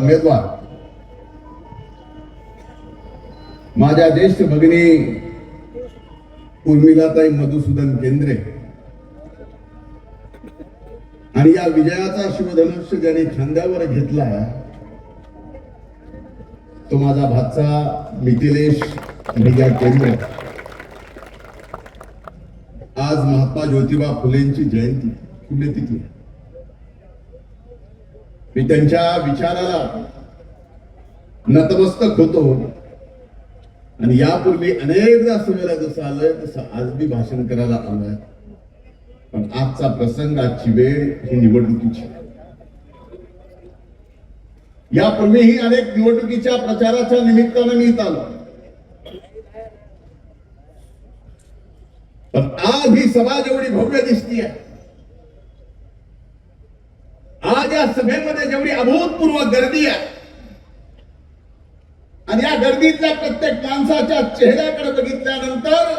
उमेदवार. माझ्या ज्येष्ठ भगिनी उर्मिलाताई मधुसूदन केंद्रे. आणि या विजयाचा शिवधनुष्य ज्याने खांद्यावर घेतला तो माझा भातचा मिथिलेश भिजा केंद्र. आज महात्मा ज्योतिबा फुलेंची जयंती पुण्यतिथी आहे. मी त्यांच्या विचाराला नतमस्तक होतो. आणि यापूर्वी अनेकदा सुमेला जसं आलंय तसं आज मी भाषण करायला आलोय. पण आजचा प्रसंग आजची वेळ ही निवडणुकीची. यापूर्वीही अनेक निवडणुकीच्या प्रचाराच्या निमित्तानं मी इथं आलो. पण आज ही सभा जेवढी भव्य दिसतीये. आज या सभेमध्ये जेवढी अभूतपूर्व गर्दी आहे आणि या गर्दीतल्या प्रत्येक माणसाच्या चेहऱ्याकडे बघितल्यानंतर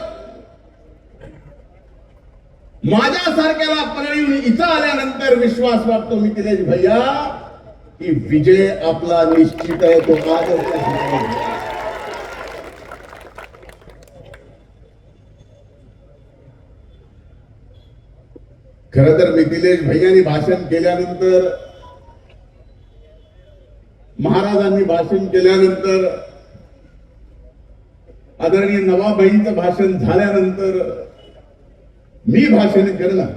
माझ्यासारख्याला परळी इथं आल्यानंतर विश्वास वाटतो मी दिनेश भैया की विजय आपला निश्चित आहे तो आज खर तर मिथिलेश भैयानी भाषण केल्यानंतर महाराजांनी भाषण केल्यानंतर आदरणीय नवाबाईंचं भाषण झाल्यानंतर मी भाषण केलं.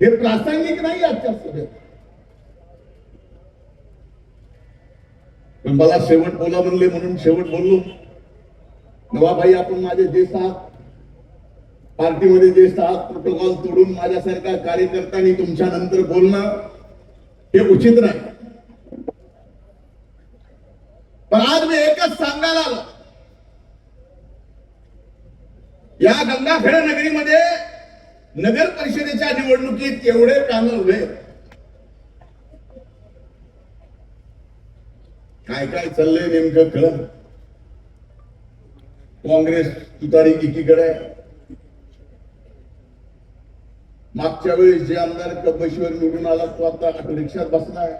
हे प्रासंगिक नाही आजच्या सभेत. पण मला शेवट बोला म्हणले म्हणून शेवट बोललो. नवाबाई आपण माझे देश आहात पार्टीमध्ये जे स्टाफ प्रोटोकॉल तोडून माझ्यासारख्या कार्यकर्त्यांनी तुमच्या नंतर बोलणं हे उचित नाही. पण आज मी एकच सांगायला आलो. या गंगाखेड नगरीमध्ये नगर परिषदेच्या निवडणुकीत एवढे पॅनल उभे काय काय चाललंय नेमकं कळत काँग्रेस तुतारी एकीकडे आहे. मागच्या वेळेस जे आमदार कबशीवर निवडून आला तो आता रिक्षात बसलाय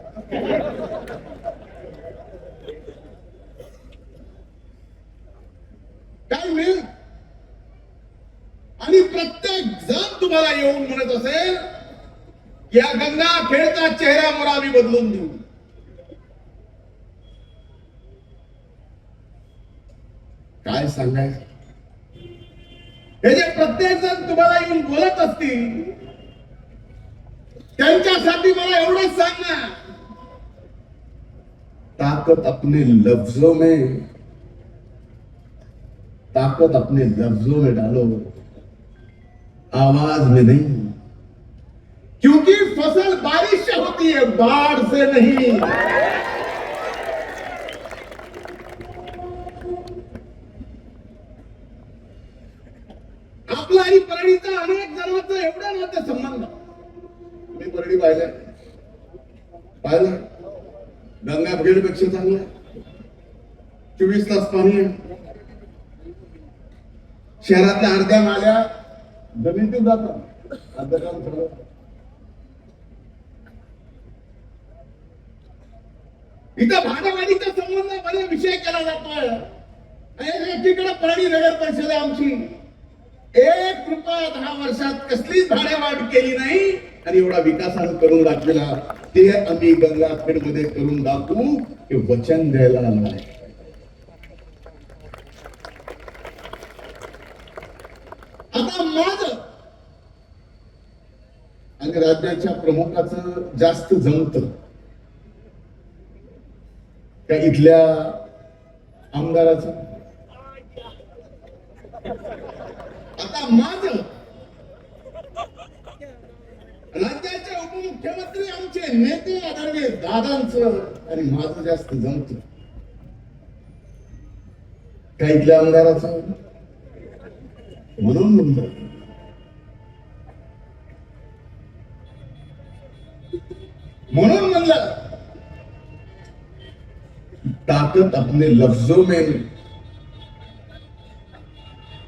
काय होईल? आणि प्रत्येक जण तुम्हाला येऊन म्हणत असेल या गंगा खेळचा चेहरा मला आम्ही बदलून देऊ. काय सांगायचं? हे जे प्रत्येक जण तुम्हाला येऊन बोलत असतील त्यांच्यासाठी मला एवढंच सांगणार. ताकत अपने लफ्जों में ताकत अपने लफ्जों में डालो आवाज में नहीं। क्योंकि फसल बारिश से होती है बाढ़ से नहीं। आपला आणि परळीचा अनेक जणांचं एवढं नातं संबंध. मी पाहिल्या पाहिलं पाहिलं गंगा पेक्षा चांगलं चोवीस तास पाणी आहे. शहरातल्या अर्ध्या नाल्या जमिनीतून जातात. अर्ध काम सगळं इथं भागावाडीचा संबंधमध्ये विषय केला जातोय. आणि एकीकडे परळी नगर परिषद आमची. एक रुपया दहा वर्षात कसलीच भाडेवाढ केली नाही. आणि एवढा विकास करून दाखविला ते आम्ही गंगाखेडमध्ये करून दाखवू हे वचन द्यायला आलो आहे आता माझ आणि राज्याच्या प्रमुखाचं जास्त जमत. त्या इथल्या आमदाराचं. आता माझ मुख्यमंत्री आमचे नेते आदरणीय दादांचं आणि माझं जास्त जमत. काय इथल्या आमदाराचं. म्हणून म्हणलं म्हणून म्हणलं. ताकत अपने लफ्जों में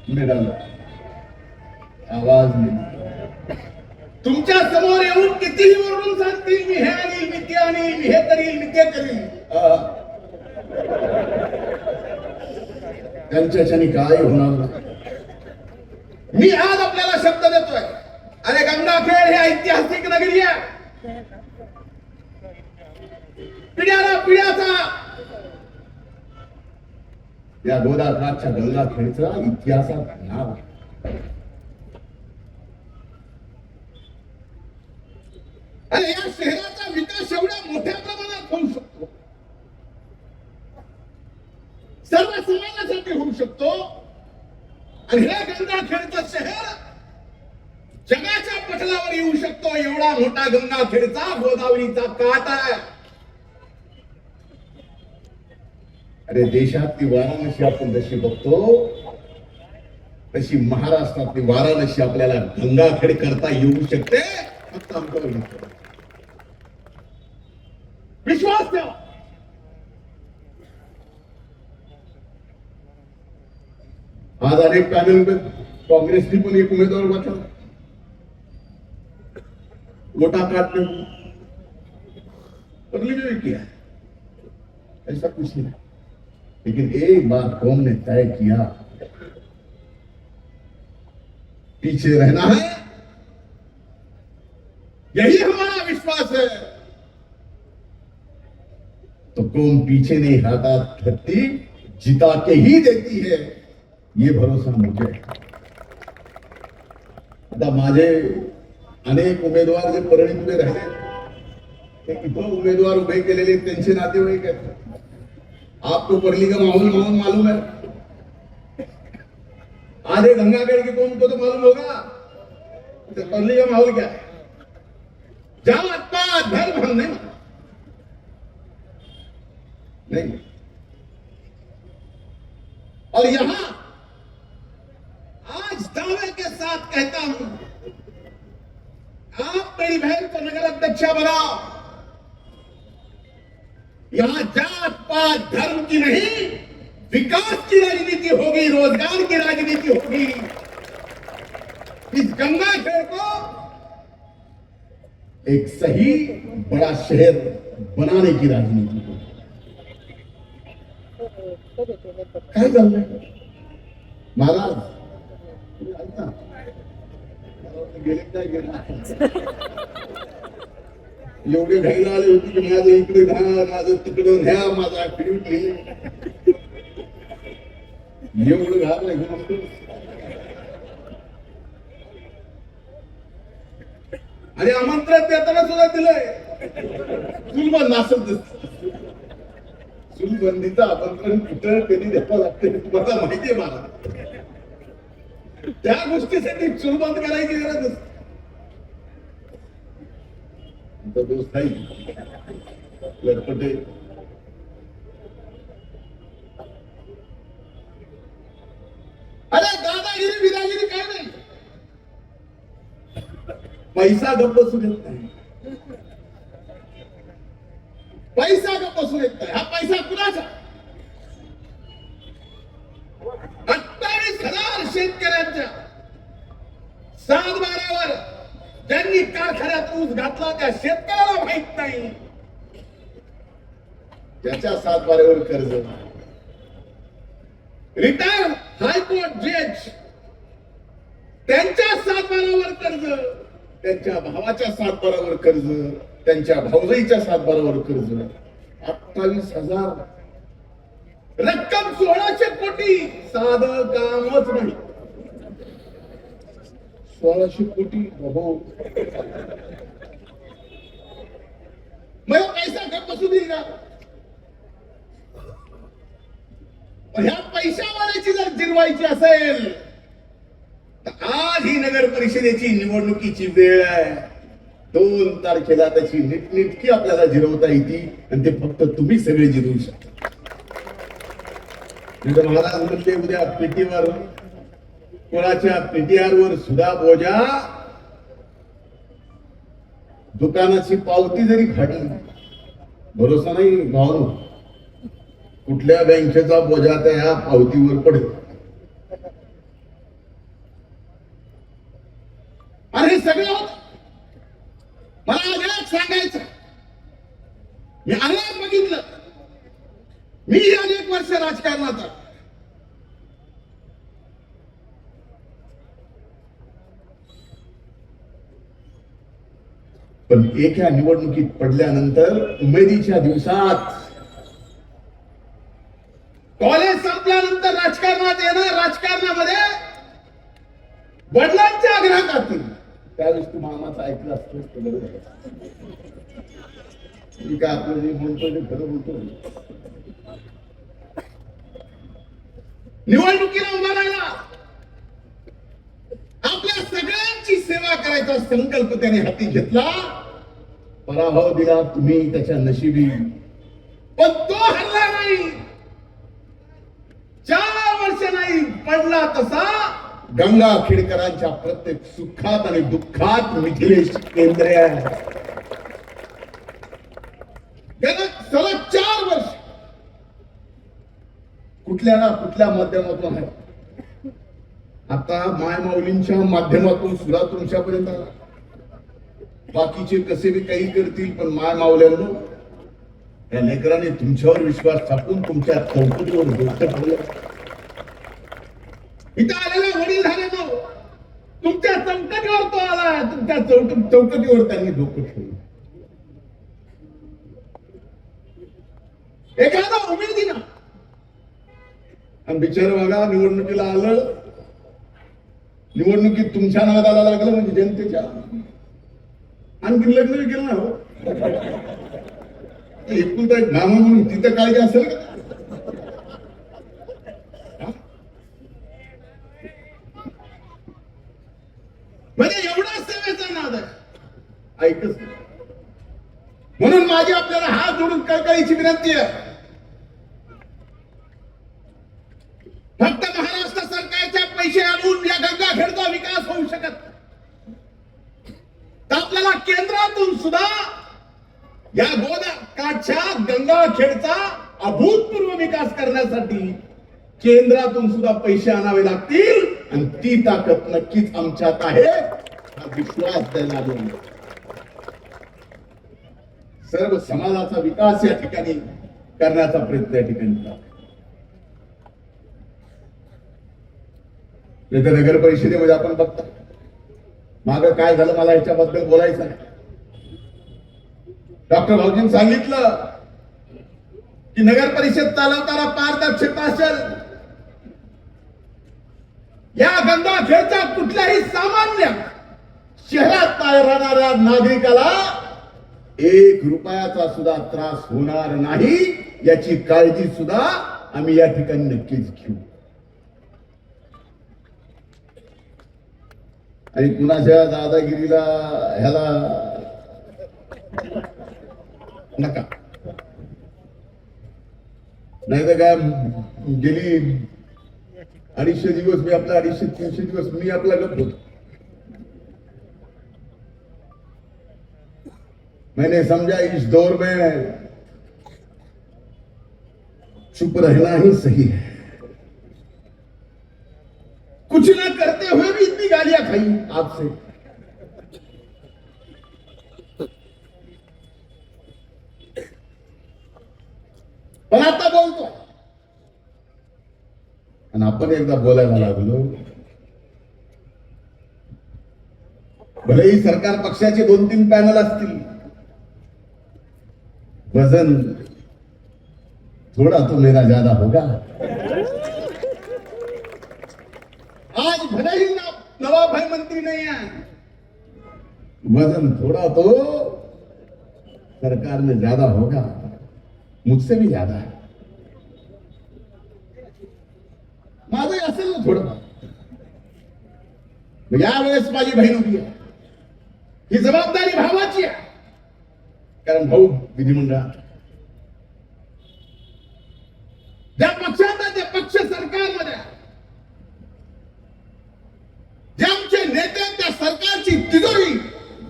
में आवाज में तुमच्यासमोर येऊन कितीही वरून सांगतील मी हे आणील मी ते आणील मी हे करील मी ते करील. त्यांच्याच्याने काय होणार? नाही. मी आज आपल्याला शब्द देतोय. अरे गंगाखेड हे ऐतिहासिक नगरी आहे. पिढ्याला पिढ्याचा. या गोदावराच्या गंगाखेडचा इतिहासात नाव आहे. आणि या शहराचा विकास एवढ्या मोठ्या प्रमाणात होऊ शकतो. सर्व समाजासाठी होऊ शकतो. आणि हे गंगाखेडचं शहर जगाच्या पटलावर येऊ शकतो. एवढा मोठा गंगाखेडचा गोदावरीचा काटा आहे. अरे देशातली वाराणसी आपण जशी बघतो तशी महाराष्ट्रातली वाराणसी आपल्याला गंगाखेड करता येऊ शकते फक्त आमच्यावर विश्वास. ठेवा आज अनेक पॅनल में कांग्रेसने पण एक उमेदवार बचा वोटा काटने को बदली भी किया। ऐसा कुछ नहीं। लेकिन एक बात कौम ने तय किया। पीछे रहना है। यही हमारा विश्वास है। तो कौम पीछे नहीं हटाती जिता के ही देती है। ये भरोसा मुझे माझे अनेक उमेदवार जे परळीत उभे राहिले ते इथं उमेदवार उभे केलेले त्यांचे नातेवाईक आहेत आपको परली का माहौल माहौल मालूम है? आधे गंगागढ़ के कौन को तो मालूम होगा? तो परली का माहौल क्या है? जात धर्म, हम नहीं मानते। नहीं। और यहाँ आज दावे के साथ कहता हूँ, आप मेरी बहन को नगर अध्यक्षा बनाओ। यहाँ जात पात धर्म की नहीं, विकास की राजनीति होगी, रोज़गार की राजनीति होगी। इस गंगा शहर को एक सही बड़ा शहर बनाने की राजनीति होगी। काय चाललंय? महाराज. गेले काय गेले एवढे घाईला आले होते की माझं इकडे घ्या माझं तिकडं घ्या माझा ऍक्टिव्हिट एवढं घाल की आणि आमंत्रण देताना सुद्धा दिलंय. चुलबंद असं दिसत. चुलबंदीचं आमंत्रण कुठं कधी द्यावं लागते. मला माहितीये मला. त्या गोष्टीसाठी चूल बंद करायची गरज असते. आमचा दोस्त आहे. लटपटे अरे दादागिरी बिदागिरी काय नाही. पैसा गप्प सुटत नाही. पैसा गप्प नाही हा पैसा कुणाचा? अठ्ठावीस हजार शेतकऱ्यांच्या सात बारावर ज्यांनी कारखान्यात ऊस घातला त्या शेतकऱ्याला माहीत नाही. त्याच्या सात बारावर कर्ज रिटायर हायकोर्ट जज त्यांच्या सात बारावर कर्ज. त्यांच्या भावाच्या सात बारावर कर्ज. त्यांच्या भाऊजाईच्या सात बारावर कर्ज. अठ्ठावीस हजार. रक्कम सोळाशे कोटी. साध कामच नाही. सोळाशे कोटी हो मग पैसा गप बसू देईल ना. ह्या पैशावाल्याची जर जिरवायची असेल तर आज ही नगर परिषदेची निवडणुकीची वेळ आहे. दोन तारखेला त्याची नीटनीटकी आपल्याला जिरवता येते आणि ते फक्त तुम्ही सगळे जिरवू शकता. नाही महाराज म्हणते उद्या पेटीवर कोणाच्या पीटीआर वर सुद्धा बोजा? दुकानाची पावती जरी फाडली भरोसा नाही भाऊ कुठल्या बँकेचा बोजा त्या पावतीवर पडेल आणि हे सगळं होत सांगायचं मी अनेक बघितलं. मी अनेक वर्ष राजकारणात. पण एका निवडणुकीत पडल्यानंतर उमेदीच्या दिवसात कॉलेज संपल्यानंतर राजकारणात येणार राजकारणामध्ये वडिलांच्या आग्रहाखातील त्यावेळेस तू मामाचा ऐकलं असतो मी काय आपलं जे म्हणतो ते खरं बोलतो निवडणुकीला उभा राहिला आपल्या सगळ्यांची सेवा करायचा संकल्प त्याने हाती घेतला. पराभव दिला तुम्ही त्याच्या नशिबी. पण तो हल्ला नाही. चार वर्ष नाही पडला तसा. गंगा खेडकरांच्या प्रत्येक सुखात आणि दुःखात मिथिलेश केंद्रे आहे गेल्या सलग चार वर्ष कुठल्या ना कुठल्या माध्यमातून आहे? आता माय माऊलींच्या माध्यमातून सुद्धा तुमच्यापर्यंत आला. बाकीचे कसे बी काही करतील पण माय मावल्यानं या लेकराने तुमच्यावर विश्वास टाकून तुमच्या चौकटीवर गोष्ट ठेवलं. इथं आलेला वडील झाले तो. तुमच्या चौकटीवर तो आला. तुमच्या चौक चौकटीवर त्यांनी डोकं ठेवलं. एखादा उमेदीना आणि बिचार बघा निवडणुकीला आलं. निवडणुकीत तुमच्या नादाला लागलं म्हणजे जनतेच्या. आणखी लग्न केलं ना हो. एकुलता एक मामा म्हणून तिथं काळजी असेल का? म्हणजे एवढा सेवेचा नाद आहे. ऐकच म्हणून माझी आपल्याला हात जोडून कळकळीची विनंती आहे फक्त महाराष्ट्र सरकारच्या पैसे आणून या गंगाखेडचा विकास होऊ शकत तर आपल्याला केंद्रातून सुद्धा या गोदा काठच्या गंगाखेडचा अभूतपूर्व विकास करण्यासाठी केंद्रातून सुद्धा पैसे आणावे लागतील. आणि ती ताकद नक्कीच आमच्यात आहे. हा विश्वास द्यायला लागेल सर्व समाजाचा विकास या ठिकाणी करण्याचा प्रयत्न या ठिकाणी नाही तर नगर परिषदेमध्ये आपण बघतो. माग काय झालं मला याच्याबद्दल बोलायचं नाही. डॉक्टर भाऊजींनी सांगितलं की नगर परिषद चालवताना पारदर्शकता असेल या गंगाखेडच्या कुठल्याही सामान्य शहरात राहणाऱ्या नागरिकाला एक रुपयाचा सुद्धा त्रास होणार नाही याची काळजी सुद्धा आम्ही या ठिकाणी नक्कीच घेऊ. आणि कुणाच्या दादागिरीला ह्याला नका. नाही तर काय गेली अडीचशे दिवस मी आपला अडीचशे तीनशे दिवस मी आपला गप होतो. मैंने समझा इस दौर में चुप रहना ही सही है. कुछ ना करते हुए भी इतनी गालियां खाई आपसे। पण आता बोलतो आणि आपण एकदा बोलायला लागलो भलेही सरकार पक्षाचे दोन तीन पॅनल असतील। वजन थोड़ा तो मेरा ज्यादा होगा। आज भले ही नवाब भाई मंत्री नहीं है। वज़न थोड़ा तो सरकार में ज़्यादा होगा। मुझसे भी ज़्यादा है। माझं असेल ना थोडं मग यावेळेस माझी बहीण उभी आहे ही। जबाबदारी भावाची आहे कारण भाऊ विधिमंडळात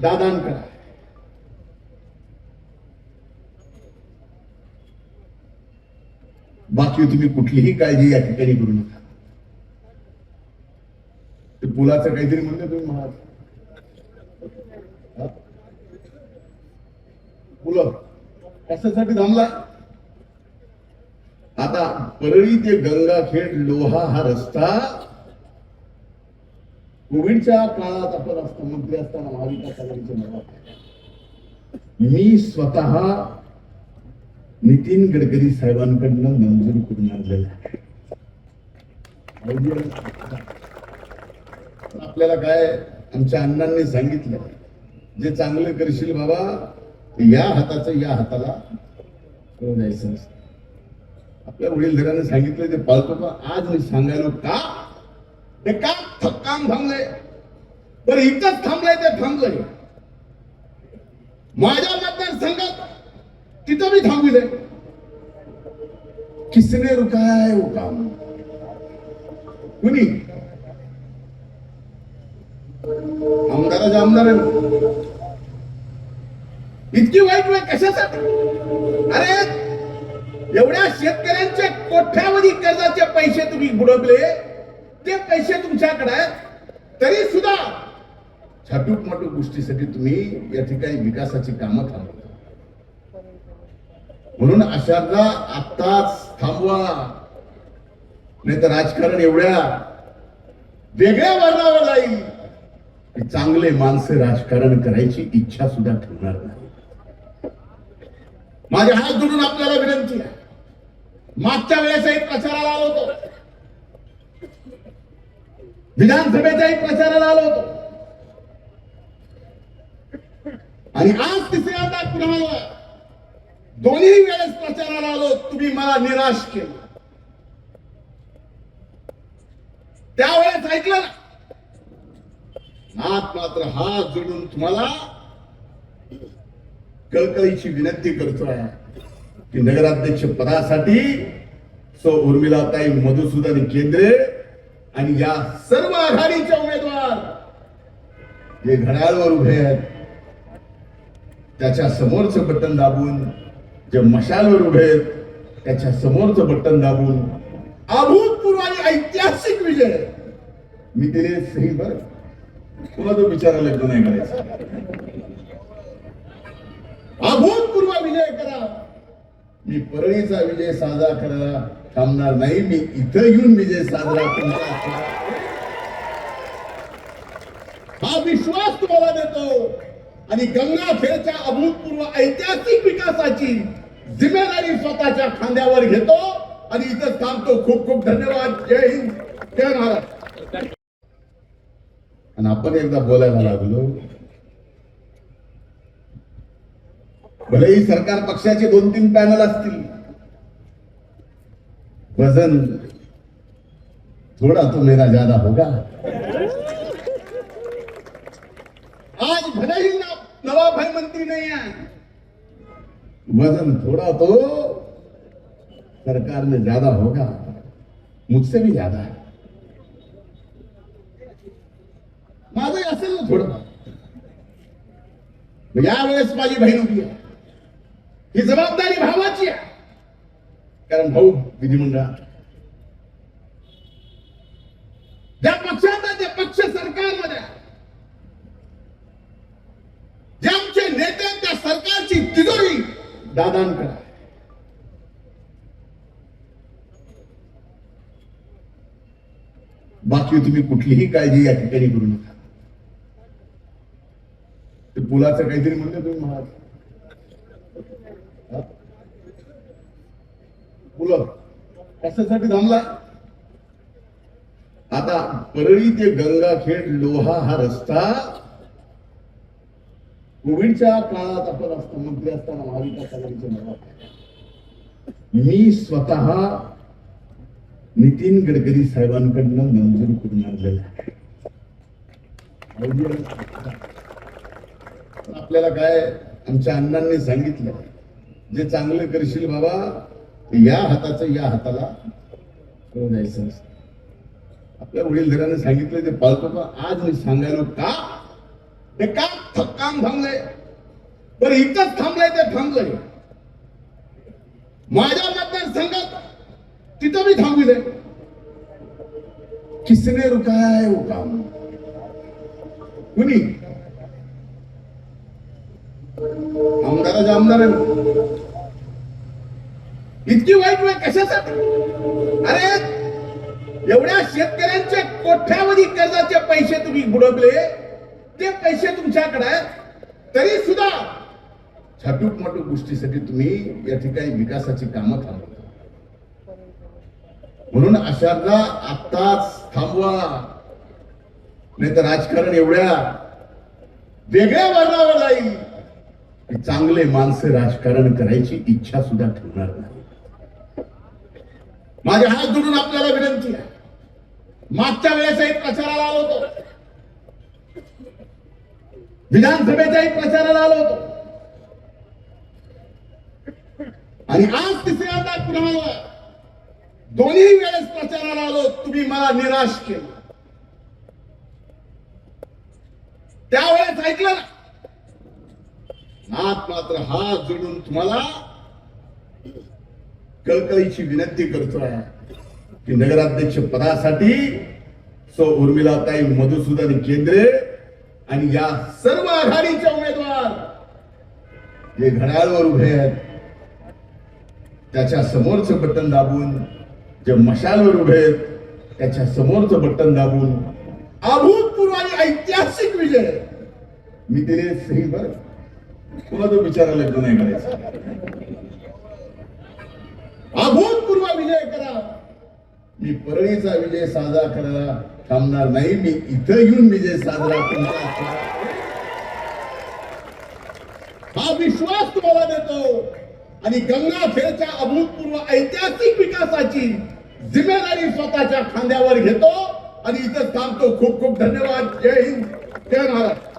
दादांकडे. बाकी तुम्ही कुठलीही काळजी या ठिकाणी करू नका. ते पुलाचं काहीतरी म्हणलं तुम्ही महाराज पुल. कशासाठी थांबला? आता परळी ते गंगाखेड लोहा हा रस्ता कोविडच्या काळात आपण असतो मंत्री असताना महाविकास आघाडीचे मला मी स्वतः नितीन गडकरी साहेबांकडनं मंजूर करून आणलेला आहे. आपल्याला काय आमच्या अण्णांनी सांगितलं जे चांगलं करशील बाबा या हाताचं या हाताला जायचं आपल्या वडीलधरांनी सांगितलं ते पाळतो का? आज मी सांगायलो का? ते का काम थांबलंय? तर इथंच थांबलंय ते थांबलंय. माझ्या मतदारसंघात तिथं मी थांबविलंय. किसने रुकाय वो काम कुणी आमदाराचे आमदार आहे. इतकी वाईट वेळ कशासाठी? अरे एवढ्या शेतकऱ्यांच्या कोठ्यावधी कर्जाचे पैसे तुम्ही बुडवले? ते पैसे तुमच्याकडे आहेत तरी सुद्धा छाटूक माटूक गोष्टीसाठी तुम्ही या ठिकाणी विकासाची कामं थांबवता. म्हणून अशाला आत्ताच थांबवा. नाही तर राजकारण एवढ्या वेगळ्या वर्णावर जाईल. की चांगले माणसं राजकारण करायची इच्छा सुद्धा ठेवणार नाही. माझे हात जोडून आपल्याला विनंती आहे. मागच्या वेळेसही प्रचाराला आलो होतो. विधानसभेच्याही प्रचाराला आलो होतो. आणि आज तिसऱ्यांदा पुन्हा दोन्ही वेळेस प्रचाराला आलो. तुम्ही मला निराश केलं. त्यावेळेस ऐकलं ना. नाथ मात्र हात जोडून तुम्हाला कळकळीची विनंती करतोय की नगराध्यक्ष पदासाठी सौ उर्मिलाताई मधुसूदन केंद्रे आणि या सर्व आघाडीचे उमेदवार जे घड्याळवर उभे आहेत त्याच्या समोरचं बटन दाबून जे मशालवर उभे आहेत त्याच्या समोरचं बटन दाबून अभूतपूर्व आणि ऐतिहासिक विजय. मी दिले सही बर. तुला तो विचारायला लग्न नाही करायचं अभूतपूर्व विजय करा. मी परळीचा विजय साजरा करायला थांबणार नाही. मी इथं येऊन विजय साजरा करणार हा विश्वास तुम्हाला देतो. आणि गंगाखेडच्या अभूतपूर्व ऐतिहासिक विकासाची जिम्मेदारी स्वतःच्या खांद्यावर घेतो. आणि इथं थांबतो. खूप खूप धन्यवाद. जय हिंद. जय महाराज आणि आपण एकदा बोलायला लागलो. भलेही सरकार पक्षाचे दोन तीन पॅनल असतील. वजन थोड़ा तो मेरा ज्यादा होगा. आज भले ही नवाब भाई मंत्री नहीं है वजन थोड़ा तो सरकार में ज्यादा होगा. मुझसे भी ज्यादा है. माझं असेल ना थोडं यावेळेस माझी बहीण उभी आहे. ही जबाबदारी भावाची आहे. कारण भाऊ विधिमंडळात ज्या पक्षात आहे, त्या पक्ष सरकारमध्ये ज्या जे आमचे नेते त्या सरकारची तिजोरी दादांकडे आहे. बाकी तुम्ही कुठलीही काळजी या ठिकाणी करू नका. ते पुलाचं काहीतरी म्हणलं तुम्ही महाराज हा? पुलं कशासाठी थांबला आता परळी ते गंगाखेड लोहा हा रस्ता कोविडच्या काळात आपण असतो मंत्री असताना महाविकास आघाडीचे मला मी स्वतः नितीन गडकरी साहेबांकडनं मंजूर करून आणलेला आहे. आपल्याला काय आमच्या अण्णांनी सांगितलं जे चांगलं करशील बाबा या हाताचं या हाताला जायचं आपल्या वडीलधराने सांगितलं ते पाळतो का? आज मी सांगायलो का? ते का थ- काम थांबलंय? बरं इथंच थांबलंय ते थांबलंय. माझ्या मतदारसंघात तिथं मी थांबविलंय किसने रुकाय वो काम कुणी? आमदार माझ्या इतकी वाईट वेळ कशासाठी? अरे एवढ्या शेतकऱ्यांच्या कोठ्यावधी कर्जाचे पैसे तुम्ही बुडवले? ते पैसे तुमच्याकडे आहेत? तरी सुद्धा छाटूक मोठ्या गोष्टीसाठी तुम्ही या ठिकाणी विकासाची कामं थांबवता. म्हणून अशांना आत्ताच थांबवा. नाही तर राजकारण एवढ्या वेगळ्या वर्णावर जाईल. चांगले माणसं राजकारण करायची इच्छा सुद्धा ठेवणार नाही. माझे हात जोडून आपल्याला विनंती आहे. मागच्या वेळेसही प्रचाराला आलो होतो. विधानसभेच्याही प्रचाराला आलो होतो. आणि आज तिसऱ्यांदा पुन्हा दोन्ही वेळेस प्रचाराला आलो. तुम्ही मला निराश केलं. त्यावेळेस ऐकलं ना. नात मात्र हात जोडून तुम्हाला कळकळीची विनंती करतोय की नगराध्यक्ष पदासाठी सो उर्मिलाताई मधुसूदन केंद्रे आणि या सर्व आघाडीचे उमेदवार जे घड्याळवर उभे आहेत त्याच्या समोरचं बटन दाबून जे मशालवर उभे आहेत त्याच्या समोरचं बटन दाबून अभूतपूर्व आणि ऐतिहासिक विजय. मी दिले सही बर. तुला तो विचारायला नाही करायचा? अभूतपूर्व विजय करा. मी परळीचा विजय साजरा करायला थांबणार नाही. मी इथं येऊन विजय साजरा करणार हा विश्वास तुम्हाला देतो. आणि गंगाखेडच्या अभूतपूर्व ऐतिहासिक विकासाची जिम्मेदारी स्वतःच्या खांद्यावर घेतो. आणि इथं थांबतो. खूप खूप धन्यवाद. जय हिंद. जय महाराष्ट्र